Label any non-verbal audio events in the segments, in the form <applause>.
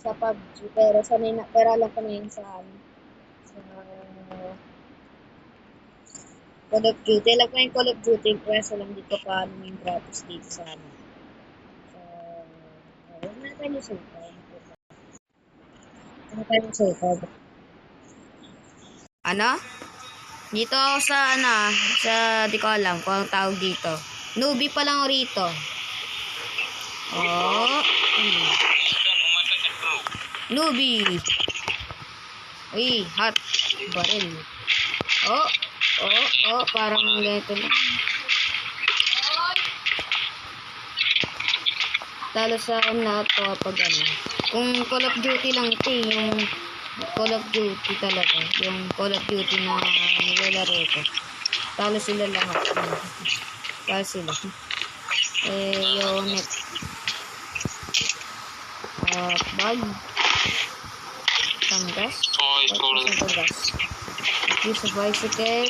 sa PUBG, pero sanay na, pero alam ko na yun sa, sa Call of Duty. Alam ko yung Call of Duty, pero lang dito pa ano yung gratis dito sa ano. So, huwag na tayo suka. Huwag na tayo suka. Ano? Dito sa, ano, sa, di ko alam kung ang tawag dito. Newbie pa lang rito. Oh. Hmm. Newbie. Uy, hot. Baril. Oh, oh, oh, parang ganito lang. Talo sa lahat to kapag ano. Kung Call of Duty lang ito yung Call of Duty talaga. Yung Call of Duty na nilalaro ko. Talo sila lahat. Talo sila. Eh, yung net. Uh, bag. Tanggas. Toy Story. Tanggas. Use a bicycle.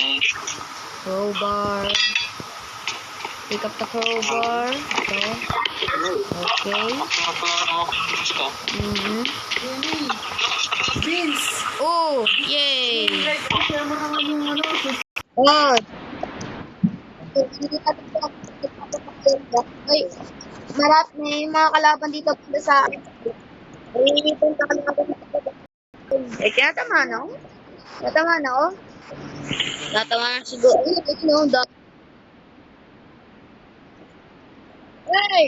Crowbar. Pick up the crowbar. Okay. Ako gusto. Mm-hmm. Vince! Oh, yay! Oh! Ay, marat, may mga kalaban dito sa akin. Ay, punta ka lang dito. Eh, kaya tama na ako. Kaya tama na ako. Tatawa na siguro. Ay, ito na ako. Hey!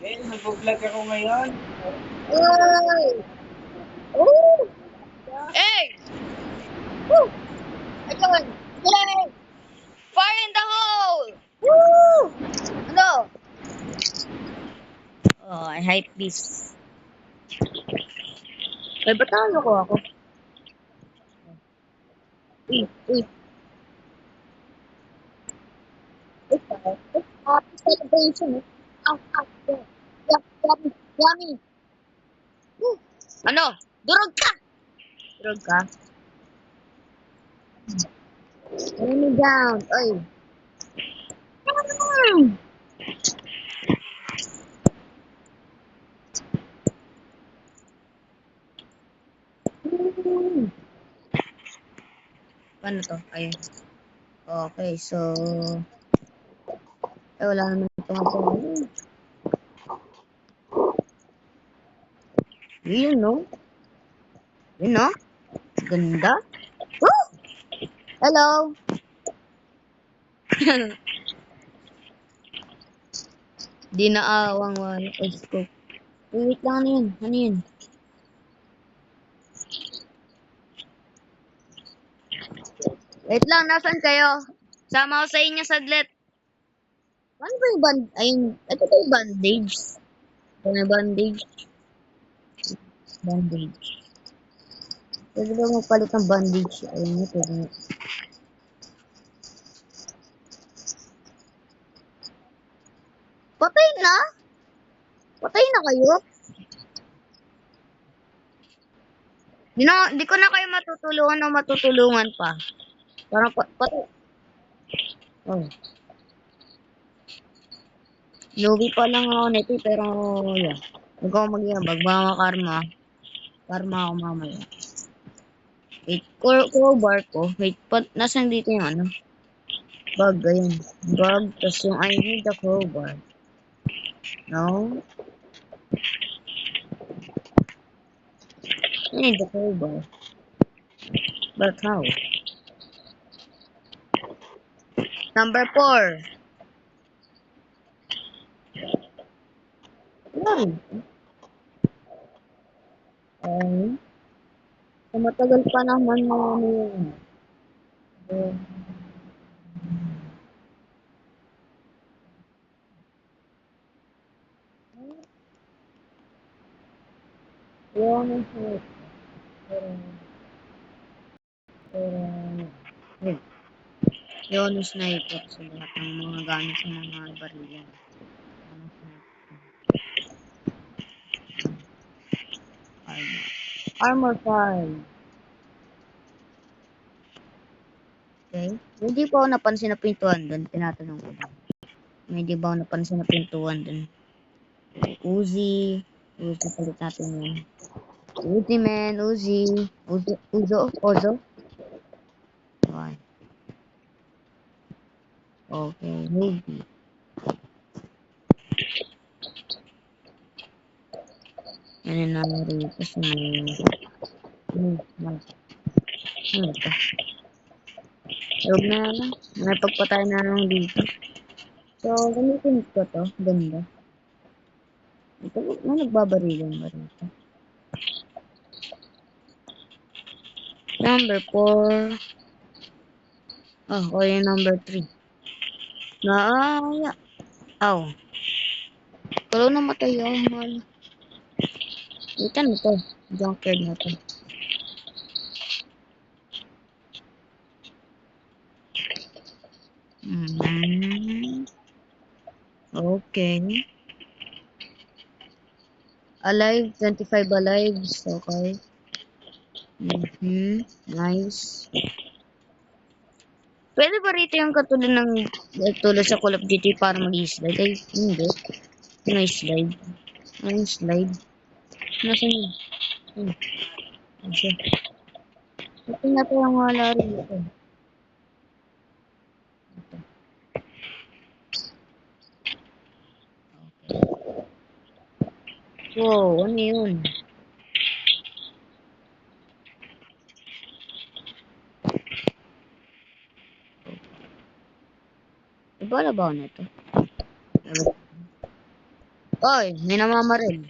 Ben, nag-vlog ako ngayon. Hey! Oh! Hey! Woo! Ayun! Yay! Fire in the hole! Woo! Ano? Oh, I hate this. May batalo ko ako. Uy, uy. Uy, tayo. Uy, happy celebration. eh. Ah, ah, yeah. Woo. Ano? Durog ka! Drug ka? Enemy down. Oy. Mm. Paano to? Ayun. Okay, so... Eh, wala naman tumatawa. Yun, no? Yun, no? Ganda. Woo! Hello. <laughs> Di naawang wala. Ay, ko. Wait lang, ano yun? Ano yun? Wait lang, nasan kayo? Sama ko sa inyo saglit. Ano ba yung band? Ayun, ito ba yung bandage? Ito na bandage. Bandage. Pwede ba magpalit ng bandage? Ayun pwede nga. Patay na? Patay na kayo? Di, na, di ko na kayo matutulungan o matutulungan pa. Parang pa patay. Oh. Lugi pa lang ako nito pero yeah. Huwag ako magyabag, baka makarma. Karma ako mamaya. Wait, core, core bar ko. Wait, pat, nasan dito yung ano? Bag, ayun. Bag, tapos yung I need the crowbar. No? I need the crowbar. But how? Number four. Yan. So matagal pa naman na ano yun. Yun ang hirap. Pero, pero, Yun. Yun sniper sa lahat ng mga gamit sa mga sniper? Armor. armor 5. Okay. Hindi pa ako napansin na pintuan doon. Tinatanong ko lang. May di ba ako napansin na pintuan doon? Uzi. Uzi, palit natin yan. Uzi, man. Uzi. Uzo. Uzo. Ozo. Okay. Okay. Heavy. Ano na rito sa mas. Ano ito? Huwag na lang. May pagpatay na lang dito. So, gamitin ko to. Ganda. Ito, ano nagbabarilan ba rito? Number 4. Oh, ko yung number 3. Naaya. Aw. Kalau namatay ako, mahal. Ito na to. Junkyard na to. Mm. Okay. Alive, 25 alives. Okay. Mhm. Nice. Pwede ba rito yung katulad ng eh, tulad sa Call of Duty para mag-slide? Ay, hindi. May slide. May slide. Nasaan yun? Hmm. Kasi. Ito na ito yung wala rito. Ito. Okay. Wow, ano yun? Iba na ba na ito? Oy, may namamaril.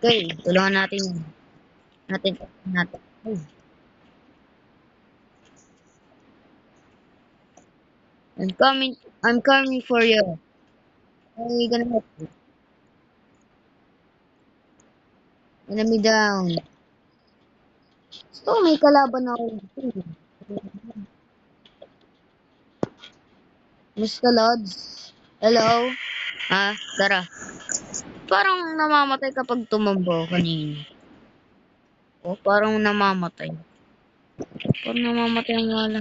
Okay, tulungan natin. Natin, natin. Ay. I'm coming, I'm coming for you. Ay, gonna help you. Enemy down. So, may kalaban ako. Mr. Lods? Hello? Ha? Tara. Parang namamatay kapag tumambo kanina. O, parang namamatay. Parang namamatay ang wala.